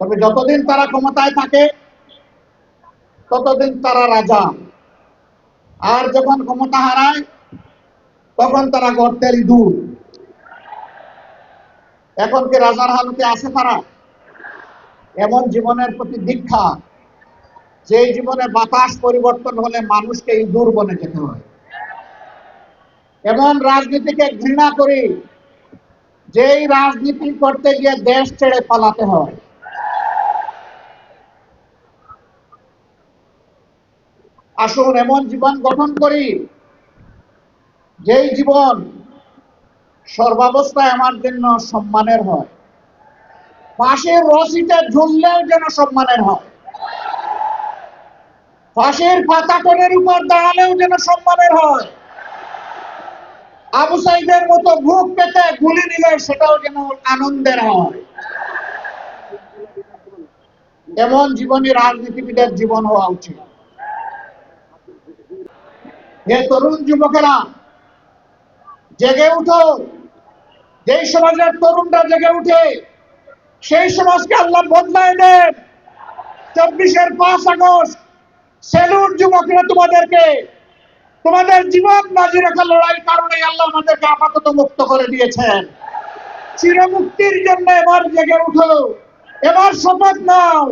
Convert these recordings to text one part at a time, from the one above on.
তবে যতদিন তারা ক্ষমতায় থাকে, ততদিন তারা রাজা। আর যখন ক্ষমতা হারায়, তখন তারা গর্তের ইঁদুর এখন কি রাজার হালতে আছে তারা? এমন জীবনের প্রতি দীক্ষা যে জীবনে বাতাস পরিবর্তন হলে মানুষকে ইঁদুর বনে যেতে হয়। এমন রাজনীতিকে ঘৃণা করি, যেই রাজনীতি করতে গিয়ে দেশ ছেড়ে পালাতে হয়। আসুন এমন জীবন গঠন করি, যেই জীবন সর্বাবস্থায় আমার জন্য সম্মানের হয়। ফাঁসির রশিতে ঝুললেও যেন সম্মানের হয়। ফাঁসির পাতাকনের উপর দাঁড়ালেও যেন সম্মানের হয়। আবু সাইদের মতো বুক পেতে গুলি নিলে সেটাও যেন আনন্দের হয়। এমন জীবনী রাজনীতিবিদের জীবন হওয়া উচিত। হে তরুণ যুবকেরা, জেগে উঠো। যেই সমাজের তরুণরা জেগে উঠে, সেই সমাজকে আল্লাহ বদলায় দেন। চব্বিশের পাঁচ আগস্ট সেলুট যুবকরা তোমাদেরকে, তোমাদের জীবন বাজি রাখা লড়াই কারণে আল্লাহ আমাদেরকে আপাতত মুক্ত করে দিয়েছেন। চিরমুক্তির জন্য এবার জেগে উঠো। এবার শপথ নাও।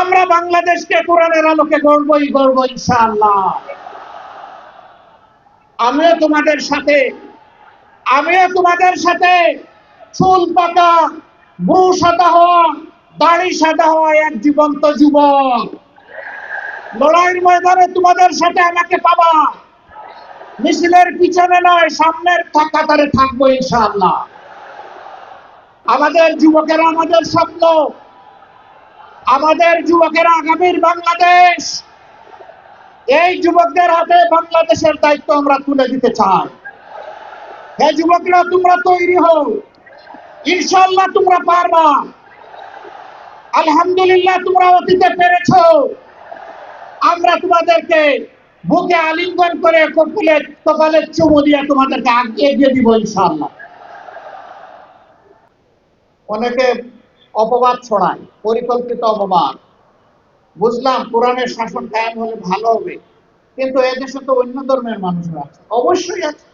আমরা বাংলাদেশকে কোরআনের আলোকে গড়বই, গড়ব ইনশাআল্লাহ। আমিও তোমাদের সাথে, আমিও তোমাদের সাথে। চুল পাকা বউ সাদা হওয়া, দাড়ি সাদা হওয়া এক জীবন্ত যুবক। লড়াইয়ের ময়দানে তোমাদের সাথে আমাকে পাবা। মিছিলের পিছনে নয়, সামনের কাতারে থাকব ইনশাআল্লাহ। আমাদের যুবকেরা আমাদের স্বপ্ন। আমাদের যুবকেরা আগামীর বাংলাদেশ। এই যুবকদের হাতে বাংলাদেশের দায়িত্ব আমরা তুলে দিতে চাই। হে যুবকরা, তোমরা তৈরি হও। ইনশাল্লাহ তোমরা পারবা। আলহামদুলিল্লাহ তোমরা অতীতে পেরেছ। আমরা তোমাদেরকে বুকে আলিঙ্গন করে কপিলে কপালে চুমু দিয়ে তোমাদেরকে আগে এগিয়ে দিব ইনশাল্লাহ অনেকে অপবাদ ছড়ায়, পরিকল্পিত অপবাদ। বুঝলাম কোরআনের শাসন কায়েম হলে ভালো হবে। কিন্তু এদেশে তো অন্য ধর্মের মানুষরা আছে। অবশ্যই আছে।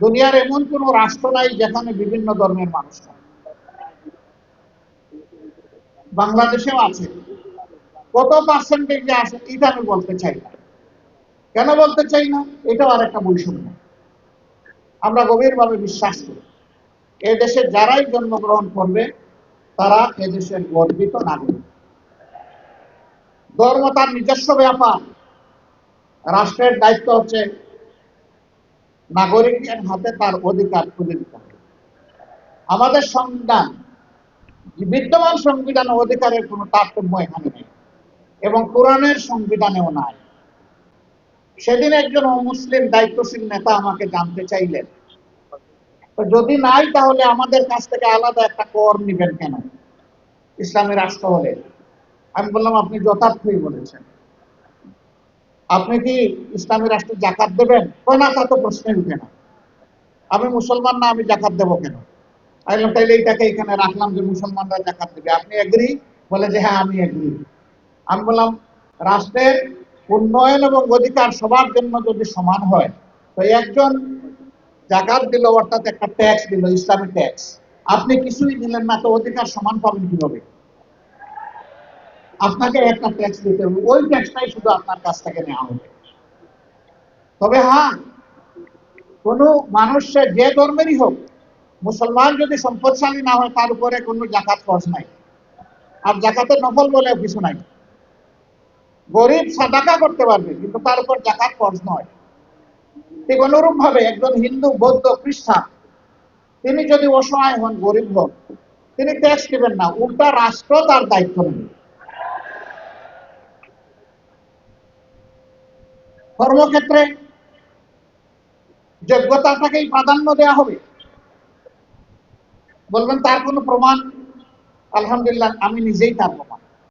দুনিয়ার এমন কোন রাষ্ট্র নাই যেখানে বিভিন্ন ধর্মের মানুষ বাংলাদেশেও আছে। কত পার্সেন্টেজে আছে, এটা আমি বলতে চাই না। কেন বলতে চাই না? এটাও আর একটা বৈষম্য। আমরা গভীরভাবে বিশ্বাস করি, এদেশে যারাই জন্মগ্রহণ করবে, তারা এদেশের গর্বিত নাগরিক। ধর্ম তার নিজস্ব ব্যাপার। রাষ্ট্রের দায়িত্ব হচ্ছে নাগরিকের হাতে তার অধিকার তুলে দিতে হবে। আমাদের সংবিধান, বিদ্যমান সংবিধান অধিকারের কোনো তারতম্য এখানে নেই এবং কোরআনের সংবিধানেও নাই। সেদিন একজন মুসলিম দায়িত্বশীল নেতা আমাকে জানতে চাইলেন যদি নাই তাহলে আমাদের কাছ থেকে আলাদা একটা কর নিবেন কেন? ইসলামী রাষ্ট্র হলে আমি বললাম, আপনি যথার্থই বলেছেন। আপনি কি ইসলামী রাষ্ট্রে জাকাত দেবেন? না, তা তো প্রশ্নই উঠে না। আমি মুসলমান না, আমি জাকাত দেবো কেন? আমি বললাম, তাইলে এইটাকে এখানে রাখলাম যে মুসলমানরা জাকাত দেবে। আপনি এগ্রি বলে যে হ্যাঁ আমি এগ্রি আমি বললাম, রাষ্ট্রের উন্নয়ন এবং অধিকার সবার জন্য যদি সমান হয়, তো একজন জাকাত দিল, অর্থাৎ একটা ট্যাক্স দিল, ইসলামী ট্যাক্স আপনি কিছুই দিলেন না, তো অধিকার সমান পাবেন কীভাবে? আপনাকে একটা ট্যাক্স দিতে হবে। ওই ট্যাক্সটাই শুধু আপনার কাছ থেকে নেওয়া হবে। তবে হ্যাঁ কোন মানুষ যে ধর্মেরই হোক, মুসলমান যদি সম্পদশালী না হয়, তার উপরে কোনো জাকাত খরচ নাই। আর জাকাতের নফল বলে কিছু নাই। গরিব সাদাকা করতে পারবে, কিন্তু তার উপর জাকাত খরচ নয়। ঠিক অনুরূপ ভাবে একজন হিন্দু, বৌদ্ধ, খ্রিস্টান, তিনি যদি অসহায় হন, গরিব হন, তিনি ট্যাক্স দেবেন না। উল্টা রাষ্ট্র তার দায়িত্ব নেবে। কর্মক্ষেত্রে যোগ্যতাটাকেই প্রাধান্য দেয়া হবে। বলবেন তার কোনো প্রমাণ? আলহামদুলিল্লাহ আমি নিজেই তার প্রমাণ।